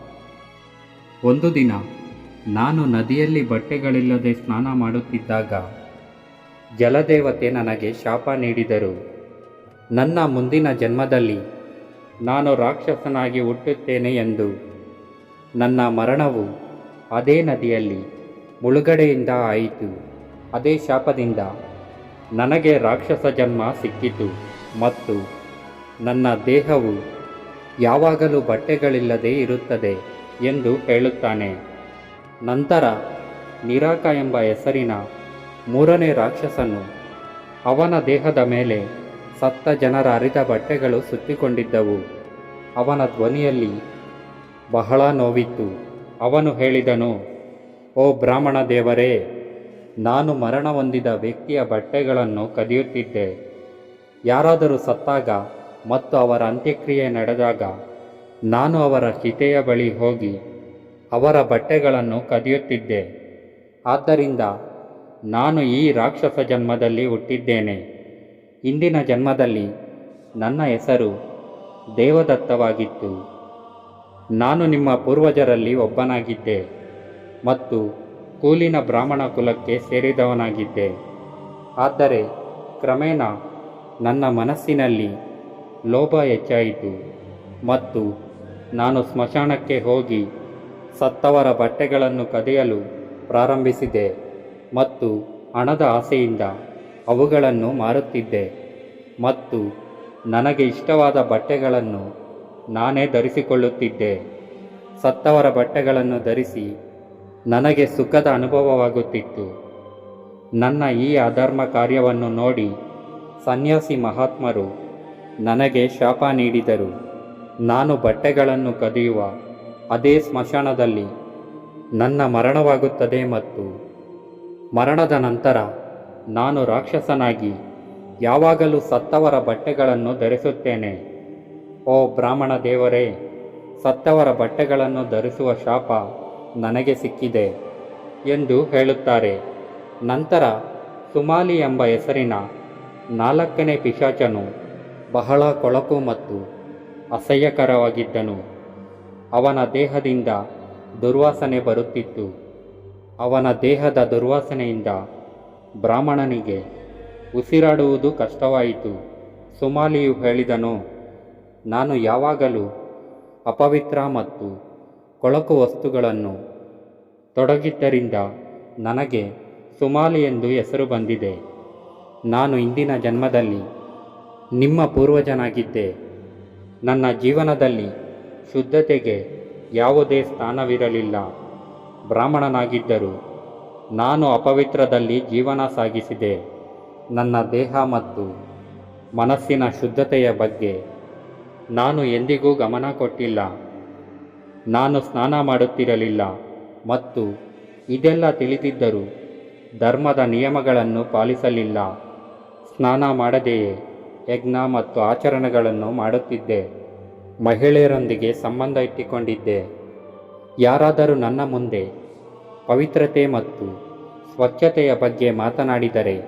ಒಂದು ದಿನ ನಾನು ನದಿಯಲ್ಲಿ ಬಟ್ಟೆಗಳಿಲ್ಲದೆ ಸ್ನಾನ ಮಾಡುತ್ತಿದ್ದಾಗ ಜಲದೇವತೆ ನನಗೆ ಶಾಪ ನೀಡಿದರು. ನನ್ನ ಮುಂದಿನ ಜನ್ಮದಲ್ಲಿ ನಾನು ರಾಕ್ಷಸನಾಗಿ ಹುಟ್ಟುತ್ತೇನೆ ಎಂದು ನನ್ನ ಮರಣವು ಅದೇ ನದಿಯಲ್ಲಿ ಮುಳುಗಡೆಯಿಂದ ಆಯಿತು. ಅದೇ ಶಾಪದಿಂದ ನನಗೆ ರಾಕ್ಷಸ ಜನ್ಮ ಸಿಕ್ಕಿತು ಮತ್ತು ನನ್ನ ದೇಹವು ಯಾವಾಗಲೂ ಬಟ್ಟೆಗಳಿಲ್ಲದೆ ಇರುತ್ತದೆ ಎಂದು ಹೇಳುತ್ತಾನೆ. ನಂತರ ನಿರಾಕ ಎಂಬ ಹೆಸರಿನ ಮೂರನೇ ರಾಕ್ಷಸನು ಅವನ ದೇಹದ ಮೇಲೆ ಸತ್ತ ಜನರ ಅರಿದ ಬಟ್ಟೆಗಳು ಸುತ್ತಿಕೊಂಡಿದ್ದವು. ಅವನ ಧ್ವನಿಯಲ್ಲಿ ಬಹಳ ನೋವಿತ್ತು. ಅವನು ಹೇಳಿದನು ಓ ಬ್ರಾಹ್ಮಣ ದೇವರೇ, ನಾನು ಮರಣ ಹೊಂದಿದ ವ್ಯಕ್ತಿಯ ಬಟ್ಟೆಗಳನ್ನು ಕದಿಯುತ್ತಿದ್ದೆ. ಯಾರಾದರೂ ಸತ್ತಾಗ ಮತ್ತು ಅವರ ಅಂತ್ಯಕ್ರಿಯೆ ನಡೆದಾಗ ನಾನು ಅವರ ಚಿತೆಯ ಬಳಿ ಹೋಗಿ ಅವರ ಬಟ್ಟೆಗಳನ್ನು ಕದಿಯುತ್ತಿದ್ದೆ. ಆದ್ದರಿಂದ ನಾನು ಈ ರಾಕ್ಷಸ ಜನ್ಮದಲ್ಲಿ ಹುಟ್ಟಿದ್ದೇನೆ. ಇಂದಿನ ಜನ್ಮದಲ್ಲಿ ನನ್ನ ಹೆಸರು ದೇವದತ್ತವಾಗಿತ್ತು. ನಾನು ನಿಮ್ಮ ಪೂರ್ವಜರಲ್ಲಿ ಒಬ್ಬನಾಗಿದ್ದೆ. ಮತ್ತು ಕೂಲಿನ ಬ್ರಾಹ್ಮಣ ಕುಲಕ್ಕೆ ಸೇರಿದವನಾಗಿದ್ದೆ. ಆದರೆ ಕ್ರಮೇಣ ನನ್ನ ಮನಸ್ಸಿನಲ್ಲಿ ಲೋಭ ಹೆಚ್ಚಾಯಿತು ಮತ್ತು ನಾನು ಸ್ಮಶಾನಕ್ಕೆ ಹೋಗಿ ಸತ್ತವರ ಬಟ್ಟೆಗಳನ್ನು ಕದಿಯಲು ಪ್ರಾರಂಭಿಸಿದೆ ಮತ್ತು ಹಣದ ಆಸೆಯಿಂದ ಅವುಗಳನ್ನು ಮಾರುತ್ತಿದ್ದೆ ಮತ್ತು ನನಗೆ ಇಷ್ಟವಾದ ಬಟ್ಟೆಗಳನ್ನು ನಾನೇ ಧರಿಸಿಕೊಳ್ಳುತ್ತಿದ್ದೆ. ಸತ್ತವರ ಬಟ್ಟೆಗಳನ್ನು ಧರಿಸಿ ನನಗೆ ಸುಖದ ಅನುಭವವಾಗುತ್ತಿತ್ತು. ನನ್ನ ಈ ಅಧರ್ಮ ಕಾರ್ಯವನ್ನು ನೋಡಿ ಸನ್ಯಾಸಿ ಮಹಾತ್ಮರು ನನಗೆ ಶಾಪ ನೀಡಿದರು. ನಾನು ಬಟ್ಟೆಗಳನ್ನು ಕದಿಯುವ ಅದೇ ಸ್ಮಶಾನದಲ್ಲಿ ನನ್ನ ಮರಣವಾಗುತ್ತದೆ ಮತ್ತು ಮರಣದ ನಂತರ ನಾನು ರಾಕ್ಷಸನಾಗಿ ಯಾವಾಗಲೂ ಸತ್ತವರ ಬಟ್ಟೆಗಳನ್ನು ಧರಿಸುತ್ತೇನೆ. ಓ ಬ್ರಾಹ್ಮಣ ದೇವರೇ, ಸತ್ತವರ ಬಟ್ಟೆಗಳನ್ನು ಧರಿಸುವ ಶಾಪ ನನಗೆ ಸಿಕ್ಕಿದೆ ಎಂದು ಹೇಳುತ್ತಾರೆ. ನಂತರ ಸುಮಾಲಿ ಎಂಬ ಹೆಸರಿನ ನಾಲ್ಕನೇ ಪಿಶಾಚನು ಬಹಳ ಕೊಳಕು ಮತ್ತು ಅಸಹ್ಯಕರವಾಗಿದ್ದನು. ಅವನ ದೇಹದಿಂದ ದುರ್ವಾಸನೆ ಬರುತ್ತಿತ್ತು. ಅವನ ದೇಹದ ದುರ್ವಾಸನೆಯಿಂದ ಬ್ರಾಹ್ಮಣನಿಗೆ ಉಸಿರಾಡುವುದು ಕಷ್ಟವಾಯಿತು. ಸುಮಾಲಿಯು ಹೇಳಿದನು, ನಾನು ಯಾವಾಗಲೂ ಅಪವಿತ್ರ ಮತ್ತು ಕೊಳಕು ವಸ್ತುಗಳನ್ನು ತೊಡಗಿದ್ದರಿಂದ ನನಗೆ ಸುಮಾಲಿ ಎಂದು ಹೆಸರು ಬಂದಿದೆ. ನಾನು ಇಂದಿನ ಜನ್ಮದಲ್ಲಿ ನಿಮ್ಮ ಪೂರ್ವಜನಾಗಿದ್ದೆ. ನನ್ನ ಜೀವನದಲ್ಲಿ ಶುದ್ಧತೆಗೆ ಯಾವುದೇ ಸ್ಥಾನವಿರಲಿಲ್ಲ. ಬ್ರಾಹ್ಮಣನಾಗಿದ್ದರೂ ನಾನು ಅಪವಿತ್ರದಲ್ಲಿ ಜೀವನ ಸಾಗಿಸಿದೆ. ನನ್ನ ದೇಹ ಮತ್ತು ಮನಸ್ಸಿನ ಶುದ್ಧತೆಯ ಬಗ್ಗೆ ನಾನು ಎಂದಿಗೂ ಗಮನ ಕೊಟ್ಟಿಲ್ಲ. ನಾನು ಸ್ನಾನ ಮಾಡುತ್ತಿರಲಿಲ್ಲ ಮತ್ತು ಇದೆಲ್ಲ ತಿಳಿದಿದ್ದರೂ ಧರ್ಮದ ನಿಯಮಗಳನ್ನು ಪಾಲಿಸಲಿಲ್ಲ. ಸ್ನಾನ ಮಾಡದೆಯೇ? ಯಜ್ಞ ಮತ್ತು ಆಚರಣೆಗಳನ್ನು ಮಾಡುತ್ತಿದ್ದೆ. ಮಹಿಳೆಯರೊಂದಿಗೆ ಸಂಬಂಧ ಇಟ್ಟುಕೊಂಡಿದ್ದೆ. ಯಾರಾದರೂ ನನ್ನ ಮುಂದೆ ಪವಿತ್ರತೆ ಮತ್ತು ಸ್ವಚ್ಛತೆಯ ಬಗ್ಗೆ ಮಾತನಾಡಿದರೆ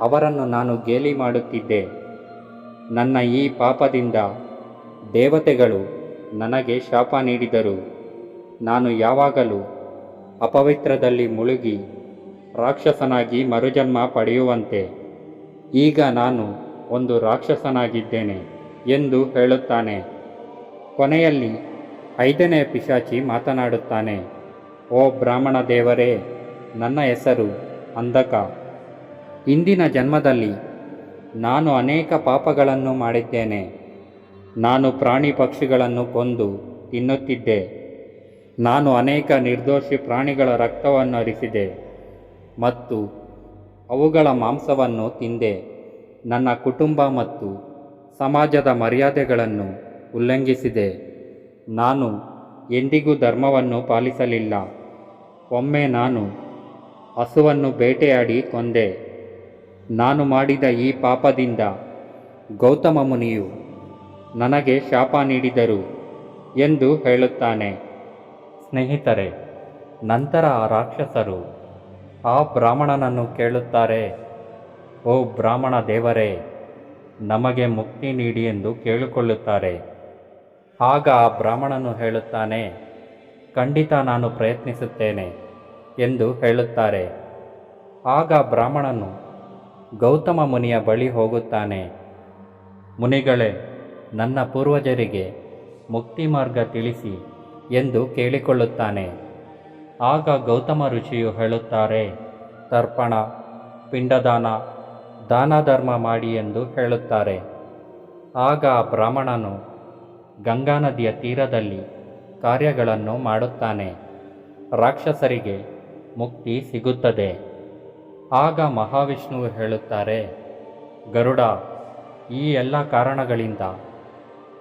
ಅವರನ್ನು ನಾನು ಗೇಲಿ ಮಾಡುತ್ತಿದ್ದೆ. ನನ್ನ ಈ ಪಾಪದಿಂದ ದೇವತೆಗಳು ನನಗೆ ಶಾಪ ನೀಡಿದರು. ನಾನು ಯಾವಾಗಲೂ ಅಪವಿತ್ರದಲ್ಲಿ ಮುಳುಗಿ ರಾಕ್ಷಸನಾಗಿ ಮರುಜನ್ಮ ಪಡೆಯುವಂತೆ. ಈಗ ನಾನು ಒಂದು ರಾಕ್ಷಸನಾಗಿದ್ದೇನೆ ಎಂದು ಹೇಳುತ್ತಾನೆ. ಕೊನೆಯಲ್ಲಿ ಐದನೇ ಪಿಶಾಚಿ ಮಾತನಾಡುತ್ತಾನೆ, ಓ ಬ್ರಾಹ್ಮಣ ದೇವರೇ, ನನ್ನ ಹೆಸರು ಅಂಧಕ. ಇಂದಿನ ಜನ್ಮದಲ್ಲಿ ನಾನು ಅನೇಕ ಪಾಪಗಳನ್ನು ಮಾಡಿದ್ದೇನೆ. ನಾನು ಪ್ರಾಣಿ ಪಕ್ಷಿಗಳನ್ನು ಕೊಂದು ತಿನ್ನುತ್ತಿದ್ದೆ. ನಾನು ಅನೇಕ ನಿರ್ದೋಷಿ ಪ್ರಾಣಿಗಳ ರಕ್ತವನ್ನು ಹರಿಸಿದೆ ಮತ್ತು ಅವುಗಳ ಮಾಂಸವನ್ನು ತಿಂದೆ. ನನ್ನ ಕುಟುಂಬ ಮತ್ತು ಸಮಾಜದ ಮರ್ಯಾದೆಗಳನ್ನು ಉಲ್ಲಂಘಿಸಿದೆ. ನಾನು ಎಂದಿಗೂ ಧರ್ಮವನ್ನು ಪಾಲಿಸಲಿಲ್ಲ. ಒಮ್ಮೆ ನಾನು ಹಸುವನ್ನು ಬೇಟೆಯಾಡಿ ಕೊಂದೆ. ನಾನು ಮಾಡಿದ ಈ ಪಾಪದಿಂದ ಗೌತಮ ಮುನಿಯು ನನಗೆ ಶಾಪ ನೀಡಿದರು ಎಂದು ಹೇಳುತ್ತಾನೆ. ಸ್ನೇಹಿತರೆ, ನಂತರ ಆ ರಾಕ್ಷಸರು ಆ ಬ್ರಾಹ್ಮಣನನ್ನು ಕೇಳುತ್ತಾರೆ, ಓ ಬ್ರಾಹ್ಮಣ ದೇವರೇ, ನಮಗೆ ಮುಕ್ತಿ ನೀಡಿ ಎಂದು ಕೇಳಿಕೊಳ್ಳುತ್ತಾರೆ. ಆಗ ಆ ಬ್ರಾಹ್ಮಣನು ಹೇಳುತ್ತಾನೆ, ಖಂಡಿತ ನಾನು ಪ್ರಯತ್ನಿಸುತ್ತೇನೆ ಎಂದು ಹೇಳುತ್ತಾರೆ. ಆಗ ಬ್ರಾಹ್ಮಣನು ಗೌತಮ ಮುನಿಯ ಬಳಿ ಹೋಗುತ್ತಾನೆ, ಮುನಿಗಳೇ ನನ್ನ ಪೂರ್ವಜರಿಗೆ ಮುಕ್ತಿ ಮಾರ್ಗ ತಿಳಿಸಿ ಎಂದು ಕೇಳಿಕೊಳ್ಳುತ್ತಾನೆ. ಆಗ ಗೌತಮ ಋಷಿಯು ಹೇಳುತ್ತಾರೆ, ತರ್ಪಣ, ಪಿಂಡದಾನ ದಾನ ಧರ್ಮ ಮಾಡಿ ಎಂದು ಹೇಳುತ್ತಾರೆ. ಆಗ ಬ್ರಾಹ್ಮಣನು ಗಂಗಾ ನದಿಯ ತೀರದಲ್ಲಿ ಕಾರ್ಯಗಳನ್ನು ಮಾಡುತ್ತಾನೆ. ರಾಕ್ಷಸರಿಗೆ ಮುಕ್ತಿ ಸಿಗುತ್ತದೆ. ಆಗ ಮಹಾವಿಷ್ಣುವು ಹೇಳುತ್ತಾರೆ, ಗರುಡ, ಈ ಎಲ್ಲ ಕಾರಣಗಳಿಂದ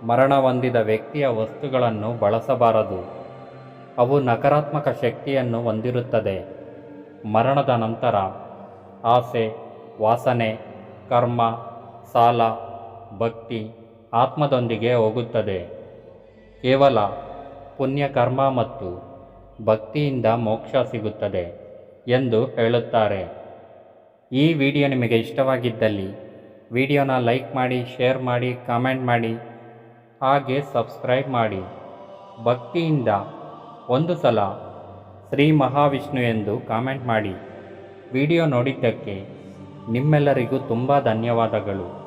ಮರಣ ಹೊಂದಿದ ವ್ಯಕ್ತಿಯ ವಸ್ತುಗಳನ್ನು ಬಳಸಬಾರದು. ಅವು ನಕಾರಾತ್ಮಕ ಶಕ್ತಿಯನ್ನು ಹೊಂದಿರುತ್ತದೆ. ಮರಣದ ನಂತರ ಆಸೆ, ವಾಸನೆ, ಕರ್ಮ, ಸಾಲ, ಭಕ್ತಿ ಆತ್ಮದೊಂದಿಗೆ ಹೋಗುತ್ತದೆ. ಕೇವಲ ಪುಣ್ಯ ಕರ್ಮ ಮತ್ತು ಭಕ್ತಿಯಿಂದ ಮೋಕ್ಷ ಸಿಗುತ್ತದೆ ಎಂದು ಹೇಳುತ್ತಾರೆ. ಈ ವಿಡಿಯೋ ನಿಮಗೆ ಇಷ್ಟವಾಗಿದ್ದಲ್ಲಿ ವಿಡಿಯೋನ ಲೈಕ್ ಮಾಡಿ, ಶೇರ್ ಮಾಡಿ, ಕಾಮೆಂಟ್ ಮಾಡಿ. ಹಾಗೆ ಸಬ್ಸ್ಕ್ರೈಬ್ ಮಾಡಿ. ಭಕ್ತಿಯಿಂದ ಒಂದು ಸಲ ಶ್ರೀ ಮಹಾವಿಷ್ಣು ಎಂದು ಕಾಮೆಂಟ್ ಮಾಡಿ. ವಿಡಿಯೋ ನೋಡಿದ್ದಕ್ಕೆ ನಿಮ್ಮೆಲ್ಲರಿಗೂ ತುಂಬ ಧನ್ಯವಾದಗಳು.